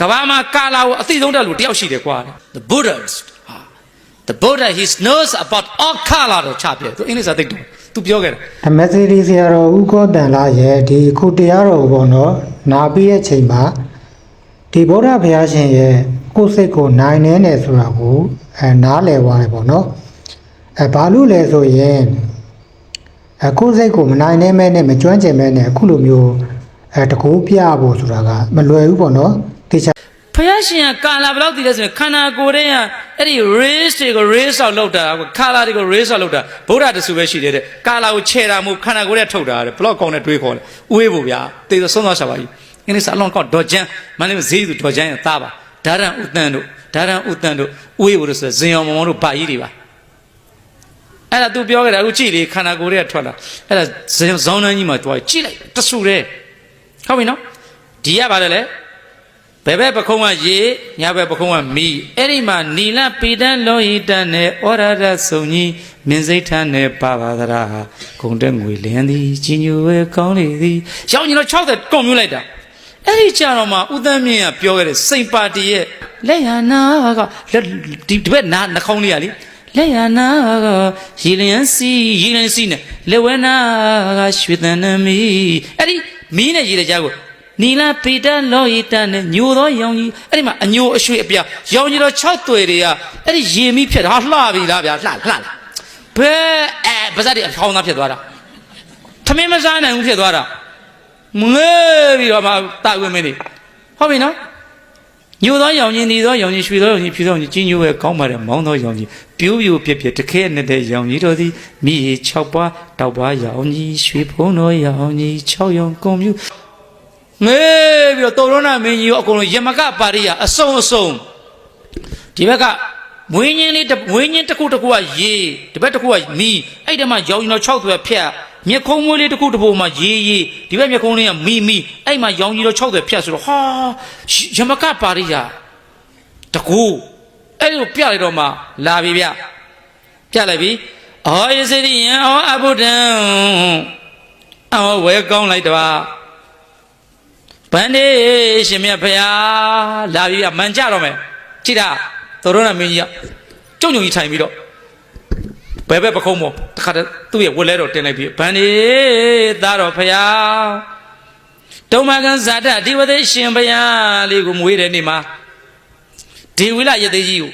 ကဘာမှာကာလာကိုအသိဆုံးတဲ့လူတယောက်ရှိတယ်ကွာ the buddhist ဟာ the buddha he knows about all color တော့ချပြတယ်သူအင်္ဂလိပ်စာသိတယ်သူပြောခဲ့တယ်ဓမ္မစီရီဆရာတော်ဦးကောတန်လာရဲ့ဒီခုတရားတော်ကိုပေါ့နော်နာပြီးရဲ့ချိန်မှာဒီဗုဒ္ဓဘုရားရှင်ရဲ့ကိုယ်စိတ်ကိုနိုင်နေတယ်ဆိုတာကိုအဲနားလည်သွားတယ်ပေါ့နော်အဲဘာလို့လဲဆိုရင်အဲကိုယ်စိတ်ကိုမနိုင်နေမဲနဲ့မကျွမ်းကျင်မဲနဲ့အခုလိုမျိုးအဲတကူပြဖို့ဆိုတာကမလွယ်ဘူးပေါ့နော်တေချာ ဖယားရှင်ကကာလာဘယ်လောက်တည်လဲဆိုရင်ခန္ဓာကိုယ်ထဲကအဲ့ဒီ race တွေကို race out လောက်တာကာလာတွေကို race out လောက်တာဗုဒ္ဓတဆူပဲရှိတယ်တဲ့ကာလာကိုခြေတာမို့ခန္ဓာကိုယ်ထဲထုတ်တာတဲ့ဘလောက်ကောင်းတဲ့တွေးခေါ်တယ်ဥေးဖို့ဗျာတေးဆုံးသွားရှာပါကြီးအင်းလေးစအလုံးကောက်ဒေါ်ချန်မန္တလေးဈေးသူဒေါ်ချန်ရဲ့သားပါဒါရန်ဥတန်တို့ဒါရန်ဥတန်တို့ဥေးဖို့လို့ဆိုဇင်အောင်မောင်မောင်တို့ပါကြီးတွေပါအဲ့ဒါ तू ပြောခဲ့တာအခုကြည့်လေခန္ဓာကိုယ်ထဲကထွက်လာအဲ့ဒါဇင်ဇောင်းနှန်းကြီးမှာတွားကြည့်လိုက်တဆူတယ်ဟုတ်ပြီနော်ဒီကပါတယ်လေ ဘယ်ဘက်ပခုံးကရေညာဘက်ပခုံးကမီအဲ့ဒီမှာနီလပေတန်းလောဟိတန်နဲ့ဩရဒစုံကြီးမင်းစိတ်ထန်းနဲ့ပါပါသရာဂုံတက်ငွေလင်းသည်ကြီးညိုဝဲကောင်းလေသည်ရောင်ကြီးတော့60ကုန်မြူလိုက်တာအဲ့ဒီကြတော့မှဥသမ်းမြင့်ကပြောခဲ့တဲ့စိန်ပါတီရဲ့လက်ရနာကလက်ဒီဒီဘက်နာနှာခေါင်းလေးကလေလက်ရနာကရီလျန်စီရီလျန်စီနဲ့လက်ဝဲနာကရွှေတန်နမီအဲ့ဒီမီးနဲ့ရီတဲ့ကြားကို နီလာပေတလောဟိတနဲ့ညိုသောရောင်ကြီးအဲ့ဒီမှာအညိုအရွှေအပြာရောင်ကြီးတော့6တွေ့တွေကအဲ့ဒီရေမိဖြစ်တာဟာလှပြီလားဗျာလှလှလားဘယ်အဲပါဇက်တွေအဖောင်းသားဖြစ်သွားတာထမင်းမစားနိုင်ဘူးဖြစ်သွားတာမငဲပြီးတော့မှတာဝင်မင်းနေဟုတ်ပြီနော်ညိုသောရောင်ကြီးနေသောရောင်ကြီးရွှေသောရောင်ကြီးဖြူသောရောင်ကြီးကြီးညိုရဲ့ကောင်းပါတယ်မောင်းသောရောင်ကြီးပြိုးပြိုးပြက်ပြက်တခဲနဲ့တဲ့ရောင်ကြီးတို့သည်မိရေ6ပွားတောက်ပွားရောင်ကြီးရွှေဖုံးသောရောင်ကြီး6ရောင်ကုန်မြူ ငေးပြီးတော့တော်ရဏမင်းကြီးကိုအကုန်လုံးယမကပါရိယအစုံအစုံဒီဘက်ကမွေးညင်းလေးတစ်မွေးညင်းတစ်ခုတစ်ခုကရေဒီဘက်တစ်ခုကမီးအဲ့ဒီမှာရောင်ကြီးတော့6သွဲဖြတ်မျက်ခုံးမွေးလေးတစ်ခုတစ်ခုမှာရေရေဒီဘက်မျက်ခုံးလေးကမီးမီးအဲ့မှာရောင်ကြီးတော့6သွဲဖြတ်ဆိုတော့ဟာယမကပါရိယတကူအဲ့လိုပြလိုက်တော့မှလာပြီဗျပြလိုက်ပြီအော်ယေစရိယံအော်အဘုဒ္ဓံအော်ဝဲကောင်းလိုက်တပါ ဗန္ဒီရှင်မြတ်ဖရာလာပြီးကမန်ကြတော့မယ်ကြည့်တာသောရဏမင်းကြီးကကြုံကြုံကြီးထိုင်ပြီးတော့ဘယ်ဘက်ပခုံးမောတခါတည်းသူ့ရဲ့ဝက်လဲတော့တင်လိုက်ပြီးဗန္ဒီသားတော်ဖရာတုံမကန်ဇာတဒီဝသိရှင်ဖရာလေးကိုမွေးတဲ့နေ့မှာဒီဝိလရသေးကြီးကို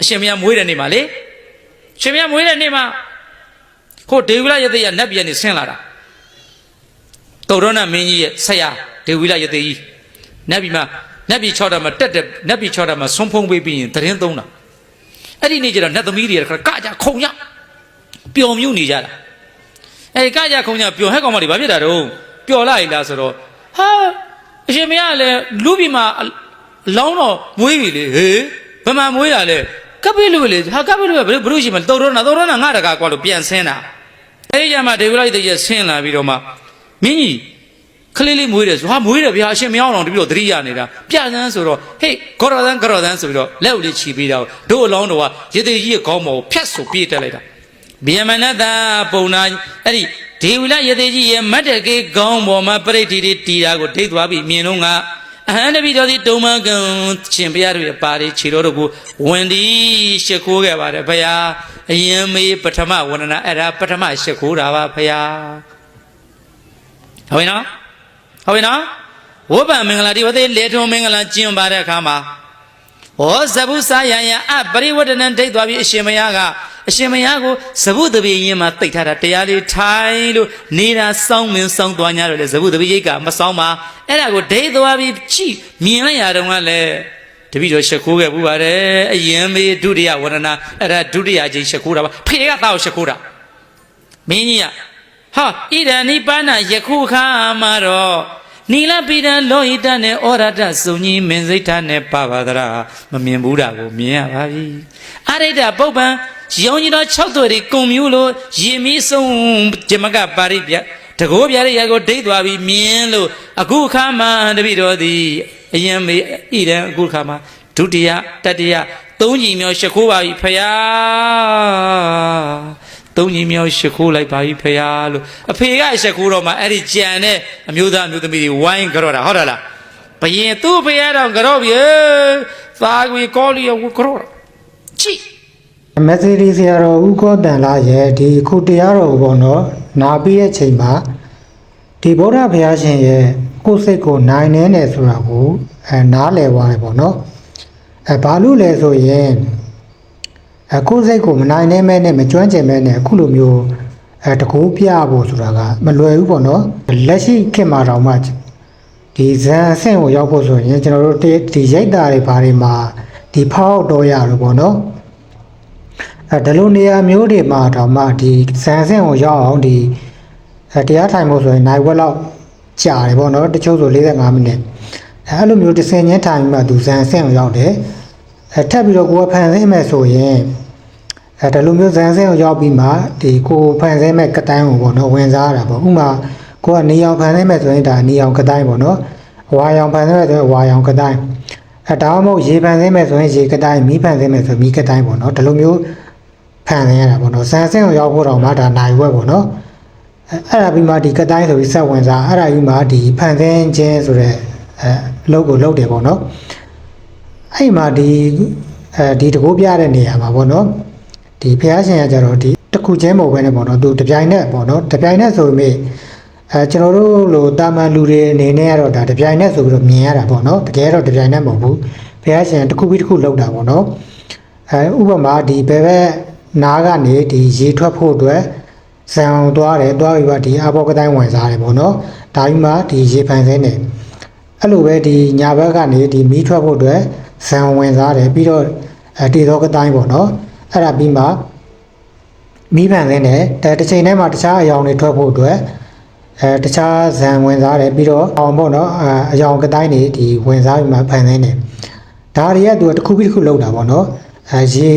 အရှင်မရမွေးတဲ့နေ့မှာလေရှင်မရမွေးတဲ့နေ့မှာခို့ဒေဝိလရသေးကနတ်ပြည်ကနေဆင်းလာတာတုတ်ရဏမင်းကြီးရဲ့ဆက်ရ ဒေဝိလယသိကြီးနတ်ပြည်မှာနတ်ပြည်6တာမှာတက်တယ်နတ်ပြည်6တာမှာဆွန်ဖုံးပေးပြီးရင်သတင်းသုံးတာအဲ့ဒီနေ့ကျတော့နတ်သမီးတွေကကကြခုံရပျော်မြူးနေကြတာအဲ့ဒီကကြခုံရပျော်ဟဲ့ကောင်မတွေဘာဖြစ်တာတော့ပျော်လိုက်လားဆိုတော့ဟာအရှင်မရလည်းလူပြည်မှာအလောင်းတော့မွေးပြီလေဟေးဘယ်မှာမွေးတာလဲကပိလူလေဟာကပိလူကဘယ်ဘုရုရှိမလဲတုတ်ရဏတုတ်ရဏငါတကာကွာလို့ပြန်ဆင်းတာအဲ့ဒီကျမှဒေဝိလယသိကြီးဆင်းလာပြီးတော့မှမင်းကြီး ခလေးလေးမွေးတယ်ဆိုဟာမွေးတယ်ဗျာအရှင်မရောက်အောင်တပြီးတော့သတိရနေတာပြသန်းဆိုတော့ဟေးဂေါရသန်းဂေါရသန်းဆိုပြီးတော့လက်ဦးလေးခြီးပေးတာတို့အလောင်းတော်ကရေသေးကြီးရဲ့ခေါင်းပေါ်ကိုဖြတ်ဆိုပြေးတက်လိုက်တာဗျယမနတပုံနာအဲ့ဒီဒေဝိလရေသေးကြီးရဲ့မတ်တကေခေါင်းပေါ်မှာပရိဋ္ဌိတွေတီတာကိုဒိတ်သွားပြီးမြင်တော့ကအဟံတပိတော်ဒီတုံမကံရှင်ဘုရားတို့ရဲ့ပါရီခြေတော်တို့ကိုဝင်ဒီရှ िख ိုးခဲ့ပါတယ်ဘုရားအရင်မေးပထမဝန္ဒနာအဲ့ဒါပထမရှ िख ိုးတာပါဘုရားဟုတ်ပြီနော် ဟုတ်ပြီနော်ဝဘမင်္ဂလာဒီဝသေးလေထုံမင်္ဂလာကျင့်ပါတဲ့အခါမှာဟောဇဗုစာယံယံအပရိဝဒနံဒိတ်သွားပြီးအရှင်မယားကအရှင်မယားကိုဇဗုတပိရင်မှာတိတ်ထားတာတရားလေးထိုင်လို့နေတာစောင်းမင်းစောင်းသွား냐တော့လေဇဗုတပိရိတ်ကမစောင်းပါအဲ့ဒါကိုဒိတ်သွားပြီးကြည့်မြင်လိုက်ရတော့လည်းတပိတော့ရှခိုးခဲ့ပူပါတယ်အရင်မေဒုတိယဝရဏအဲ့ဒါဒုတိယချင်းရှခိုးတာပါဖေကသားကိုရှခိုးတာမင်းကြီးက ဟာဣဒံနိပ္ပန္နယခုခါမှာတော့နီလပိဒံလောဟိတနဲ့ဩရတစုံကြီးမင်းစိတ်ထနဲ့ပါပါဒရာမမြင်ဘူးတာကိုမြင်ရပါပြီအရိဒပုပ္ပံရောင်ကြီးတော်6သွေတွေကုံမျိုးလို့ရေမီးဆုံးဇမကပါရိပြတကိုးပြတဲ့ရကိုဒိတ်သွားပြီးမြင်လို့အခုခါမှာတပိတော်သည်အရင်မေဣဒံအခုခါမှာဒုတိယတတိယသုံးကြီးမြောရှ िख ိုးပါပြီဖယား သုံးကြီးမြောက်ရှ िख ိုးလိုက်ပါပြီဖေယားလို့အဖေကရှ िख ိုးတော့မှအဲ့ဒီကြံတဲ့အမျိုးသားအမျိုးသမီးတွေဝိုင်းကြတော့တာဟုတ်တယ်လားဘယင်သူ့ဖေရတော့ကြော့ပြီသာကွေကောလီယဝကြော့ချိမက်ဆေဒီဆရာတော်ဦးကောတန်လာရဲ့ဒီခုတရားတော်ကိုပေါ့နော်နာပြီးတဲ့ချိန်မှာဒီဗုဒ္ဓဘုရားရှင်ရဲ့ကိုယ်စိတ်ကိုနိုင်နေတယ်ဆိုတာကိုအဲနားလည်သွားတယ်ပေါ့နော်အဲဘာလို့လဲဆိုရင် အဲကိုယ်စိတ်ကိုမနိုင်နေမဲနဲ့မကျွမ်းကျင်မဲနဲ့အခုလိုမျိုးအဲတကူပြဖို့ဆိုတာကမလွယ်ဘူးပေါ့နော်လက်ရှိခေတ်မှာတော့မှဒီဇန်အဆင့်ကိုရောက်ဖို့ဆိုရင်ကျွန်တော်တို့ဒီဒီရိတ်တာတွေဘာတွေမှာဒီဖောက်တော့ရလို့ပေါ့နော်အဲဒီလိုနေရာမျိုးတွေမှာတော့မှဒီဇန်ဆင့်ကိုရောက်အောင်ဒီအဲတရားထိုင်ဖို့ဆိုရင်နိုင်ဝက်လောက်ကြာတယ်ပေါ့နော်တချို့ဆို45မိနစ်အဲအဲ့လိုမျိုးတစ်ဆင်ချင်းထိုင်ပြီးမှသူဇန်ဆင့်ကိုရောက်တယ် အဲထပ်ပြီးတော့ကိုယ်ကဖန်ဆင်းမယ်ဆိုရင်အဲဒီလိုမျိုးဇန်ဆင့်ကိုရောက်ပြီးမှဒီကိုယ်ဖန်ဆင်းမဲ့ကတိုင်းကိုပေါ့နော်ဝင်စားရတာပေါ့ဥပမာကိုယ်ကနေအောင်ဖန်ဆင်းမယ်ဆိုရင်ဒါနေအောင်ကတိုင်းပေါ့နော်ဝါရောင်ဖန်ဆင်းမယ်ဆိုရင်ဝါရောင်ကတိုင်းအဲဒါမှမဟုတ်ရေဖန်ဆင်းမယ်ဆိုရင်ရေကတိုင်းမီးဖန်ဆင်းမယ်ဆိုရင်မီးကတိုင်းပေါ့နော်ဒီလိုမျိုးဖန်ဆင်းရတာပေါ့နော်ဇန်ဆင်းကိုရောက်ဖို့တော့မှဒါနိုင်ဝက်ပေါ့နော်အဲအဲ့ဒါပြီးမှဒီကတိုင်းဆိုပြီးဆက်ဝင်စားအဲ့ဒါပြီးမှဒီဖန်ဆင်းခြင်းဆိုတဲ့အဲအလုပ်ကိုလုပ်တယ်ပေါ့နော် အဲ့မှာဒီအဲဒီတကိုးပြတဲ့နေရာမှာပေါ့နော်ဒီဖះရှင်ကကြတော့ဒီတစ်ခုချင်းမဟုတ်ဘဲနဲ့ပေါ့နော်သူတပြိုင်နက်ပေါ့နော်တပြိုင်နက်ဆိုပေမဲ့အဲကျွန်တော်တို့လိုတာမန်လူတွေအနေနဲ့ကတော့ဒါတပြိုင်နက်ဆိုပြီးတော့မြင်ရတာပေါ့နော်တကယ်တော့တပြိုင်နက်မဟုတ်ဘူးဖះရှင်တစ်ခုပြီးတစ်ခုလောက်တာပေါ့နော်အဲဥပမာဒီဘယ်ဘက်နားကနေဒီရေထွက်ဖို့အတွက်ဇံအောင်သွားတယ်သွားပြီးတော့ဒီအဘောကတိုင်းဝင်စားတယ်ပေါ့နော်ဒါပြီးမှဒီရေဖန်ဆင်းတယ် အဲ့လိုပဲဒီညာဘက်ကနေဒီမီးထွက်ဖို့အတွက်ဇံဝင်စားတယ်ပြီးတော့အဲတေသောကတိုင်းပေါ့နော်အဲ့ဒါပြီးမှမီးဖန်ဆင်းတယ်အဲတစ်ချိန်တည်းမှာတခြားအယောင်တွေထွက်ဖို့အတွက်အဲတခြားဇံဝင်စားတယ်ပြီးတော့အောင်ပေါ့နော်အဲအယောင်ကတိုင်းတွေဒီဝင်စားပြီးမှဖန်ဆင်းတယ်ဒါတွေကသူကတစ်ခုပြီးတစ်ခုလောက်တာပေါ့နော်အဲရေ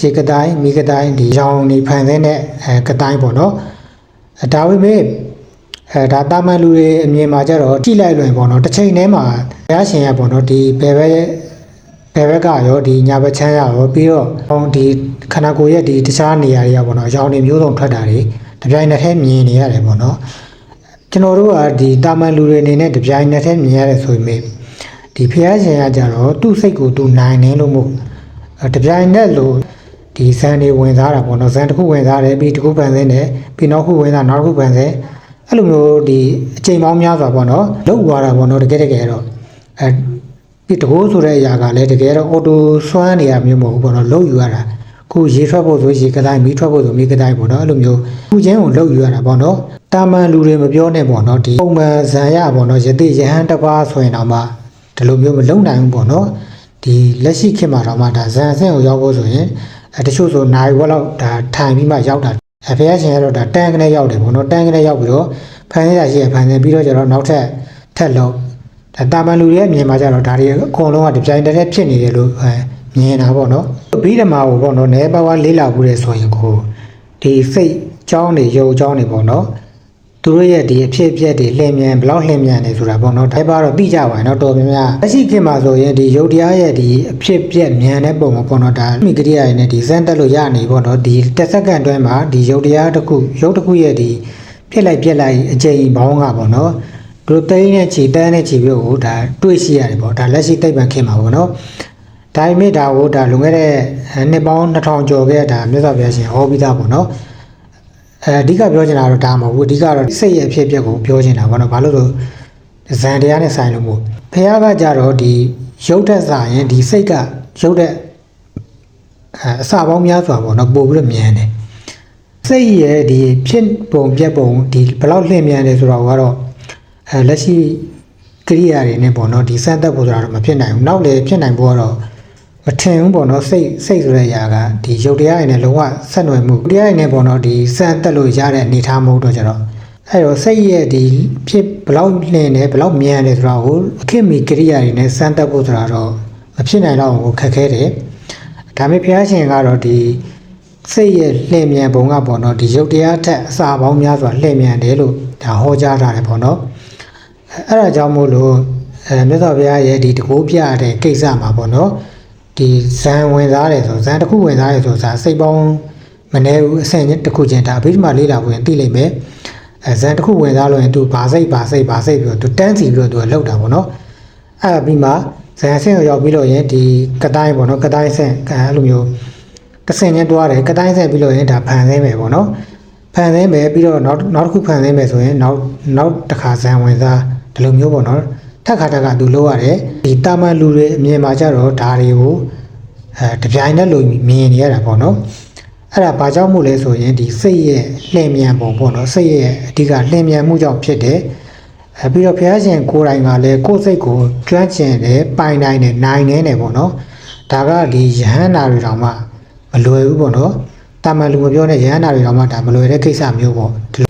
ရေကတိုင်းမိကတိုင်းဒီရောင်နေဖန်ဆင်းတဲ့အဲကတိုင်းပေါ့နော်အဲဒါပေမဲ့ အဲဒါတာမန်လူတွေအမြင်မှာကြတော့ထိလိုက်လွင်ပေါ့နော်တစ်ချိန်တည်းမှာဘုရားရှင်ရပေါ့နော်ဒီဘယ်ဘက်ဘယ်ဘက်ကရောဒီညာဘက်ချမ်းရရောပြီးတော့ဟောဒီခန္ဓာကိုယ်ရဲ့ဒီတခြားနေရာတွေကပေါ့နော်ရောင်နေမျိုးစုံထွက်တာတွေတပြိုင်နက်တည်းမြင်နေရတယ်ပေါ့နော်ကျွန်တော်တို့ကဒီတာမန်လူတွေအနေနဲ့တပြိုင်နက်တည်းမြင်ရတယ်ဆိုပေမဲ့ဒီဖះရှင်ကကြတော့သူ့စိတ်ကိုသူနိုင်တယ်လို့မို့အဲတပြိုင်နက်လို့ဒီဇန်တွေဝင်စားတာပေါ့နော်ဇန်တစ်ခုဝင်စားတယ်ပြီးတစ်ခုပန်ဆင်းတယ်ပြီးနောက်ခုဝင်စားနောက်တစ်ခုပန်ဆင်း အဲ့လိုမျိုးဒီအချိန်ပေါင်းများစွာပေါ့နော်လောက်သွားတာပေါ့နော်တကယ်တကယ်တော့အဲဒီတကိုးဆိုတဲ့အရာကလည်းတကယ်တော့အော်တိုစွမ်းနေရမျိုးမဟုတ်ဘူးပေါ့နော်လောက်ယူရတာခုရေထွက်ဖို့ဆိုရေကတိုင်းမီးထွက်ဖို့ဆိုမီးကတိုင်းပေါ့နော်အဲ့လိုမျိုးခုချင်းကိုလောက်ယူရတာပေါ့နော်တာမန်လူတွေမပြောနဲ့ပေါ့နော်ဒီပုံမှန်ဇန်ရပေါ့နော်ယတိယဟန်တစ်ပါးဆိုရင်တော့မှဒီလိုမျိုးမလုံနိုင်ဘူးပေါ့နော်ဒီလက်ရှိခေတ်မှာတော့မှဒါဇန်အဆင့်ကိုရောက်ဖို့ဆိုရင်အဲတချို့ဆိုနိုင်ဝက်လောက်ဒါထိုင်ပြီးမှရောက်တာ အဖေရရှင်ကတော့ဒါတန်ကနေရောက်တယ်ပေါ့နော်တန်ကနေရောက်ပြီးတော့ဖန်ရရရှိရဖန်နေပြီးတော့ကျတော့နောက်ထပ်ထက်လောက်ဒါတာမန်လူတွေရဲ့မြင်မှာကျတော့ဒါတွေအကုန်လုံးကဒီပြိုင်တည်းဖြစ်နေတယ်လို့အဲမြင်တာပေါ့နော်ပြီးဓမ္မကိုပေါ့နော်နဲပါဝါလေးလာဘူးလေဆိုရင်ကိုဒီစိတ်ကြောင်းတွေယုံကြောင်းတွေပေါ့နော် သူတို့ရဲ့ဒီအဖြစ်အပျက်တွေလှည့်မြန်ဘလောက်လှည့်မြန်နေဆိုတာပေါ့နော်ဒါပါတော့သိကြပါရင်တော့တော်များများလက်ရှိခေတ်မှာဆိုရင်ဒီယုတ်တရားရဲ့ဒီအဖြစ်အပျက်မြန်တဲ့ပုံမှာပေါ့နော်ဒါမိကရိယာရနဲ့ဒီစမ်းတက်လို့ရနေပေါ့နော်ဒီတစ်စက္ကန့်အတွင်းမှာဒီယုတ်တရားတစ်ခုယုတ်တစ်ခုရဲ့ဒီဖြစ်လိုက်ပြက်လိုက်အချိန်ဘောင်းကပေါ့နော်သူတို့တိန်းနဲ့ခြေတန်းနဲ့ခြေပြုတ်ကိုဒါတွေးရှိရတယ်ပေါ့ဒါလက်ရှိသိပ္ပံခေတ်မှာပေါ့နော်ဒါပေမဲ့ဒါကိုဒါလွန်ခဲ့တဲ့နှစ်ပေါင်း2000ကျော်ခဲ့တဲ့ဒါမြတ်စွာဘုရားရှင်ဟောပြီးသားပေါ့နော် အဲအဓိကပြောချင်တာတော့ဒါမဟုတ်ဘူးအဓိကတော့စိတ်ရဲ့အဖြစ်အပျက်ကိုပြောချင်တာဘာလို့ဘာလို့လို့ဇန်တရားနဲ့ဆိုင်လို့မို့ဖះကကြတော့ဒီရုပ်သက်စာရင်ဒီစိတ်ကရုပ်သက်အဲအစာပေါင်းများစွာပေါ့နော်ပို့ပြီးတော့မြန်တယ်စိတ်ရဲ့ဒီဖြစ်ပုံပြက်ပုံဒီဘယ်လောက်လျင်မြန်တယ်ဆိုတော့ကတော့အဲလက်ရှိကရိယာတွေနဲ့ပေါ့နော်ဒီစမ်းသက်ဖို့ဆိုတာတော့မဖြစ်နိုင်ဘူးနောက်လေဖြစ်နိုင်ဖို့ကတော့ မထင်ဘူးပေါ့နော်စိတ်စိတ်ဆိုတဲ့အရာကဒီရုပ်တရားရည်နဲ့လုံးဝဆက်နွယ်မှုတရားရည်နဲ့ပေါ့နော်ဒီစမ်းတက်လို့ရတဲ့အနေအထားမဟုတ်တော့ကြတော့အဲ့တော့စိတ်ရဲ့ဒီဖြစ်ဘလောက်လင်းနေဘလောက်မြန်နေဆိုတာကိုအခက်မီကရိယာတွေနဲ့စမ်းတက်ဖို့ဆိုတာတော့မဖြစ်နိုင်တော့ဘူးခက်ခဲတယ်ဒါပေမဲ့ဘုရားရှင်ကတော့ဒီစိတ်ရဲ့လှည့်မြန်ပုံကပေါ့နော်ဒီရုပ်တရားထက်အစာပေါင်းများစွာလှည့်မြန်တယ်လို့ဒါဟောကြားထားတယ်ပေါ့နော်အဲ့ဒါကြောင့်မို့လို့အဲမြတ်စွာဘုရားရဲ့ဒီတကိုးပြတဲ့ကိစ္စမှာပေါ့နော် ဒီဇန်ဝင်စားတယ်ဆိုဇန်တစ်ခုဝင်စားတယ်ဆိုတာစိတ်ပေါင်းမနေဘူးအဆင့်တစ်ခုချင်းဒါအဘိဓမ္မာလေးလာဖို့ရင်သိလိမ့်မယ်အဲဇန်တစ်ခုဝင်စားလို့ရင်သူဘာစိတ်ဘာစိတ်ဘာစိတ်ပြီးတော့သူတန်းစီပြီးတော့သူကလောက်တာပေါ့နော်အဲ့ဒါပြီးမှဇန်ဆင့်ကိုရောက်ပြီးလို့ရင်ဒီကတိုင်းပေါ့နော်ကတိုင်းဆင့်အဲ့လိုမျိုးတစ်ဆင့်ချင်းတွားတယ်ကတိုင်းဆင့်ပြီးလို့ရင်ဒါဖန်ဆင်းမယ်ပေါ့နော်ဖန်ဆင်းမယ်ပြီးတော့နောက်နောက်တစ်ခုဖန်ဆင်းမယ်ဆိုရင်နောက်နောက်တစ်ခါဇန်ဝင်စားဒီလိုမျိုးပေါ့နော် ထက်ခါထက်ကသူလုပ်ရတယ်ဒီတာမန်လူတွေအမြင်မှာကြတော့ဒါတွေကိုအဲတပြိုင်နက်လိုမြင်နေရတာပေါ့နော်အဲ့ဒါဘာကြောင့်မို့လဲဆိုရင်ဒီစိတ်ရဲ့လှည့်မြန်ပုံပေါ့နော်စိတ်ရဲ့အဓိကလှည့်မြန်မှုကြောင့်ဖြစ်တယ်အဲပြီးတော့ဘုရားရှင်ကိုယ်တိုင်ကလည်းကိုယ်စိတ်ကိုကျွမ်းကျင်တယ်ပိုင်နိုင်တယ်နိုင်နေတယ်ပေါ့နော်ဒါကဒီယဟန္တာတွေတောင်မှမလွယ်ဘူးပေါ့နော်တာမန်လူမပြောနဲ့ယဟန္တာတွေတောင်မှဒါမလွယ်တဲ့ကိစ္စမျိုးပေါ့ဒီလို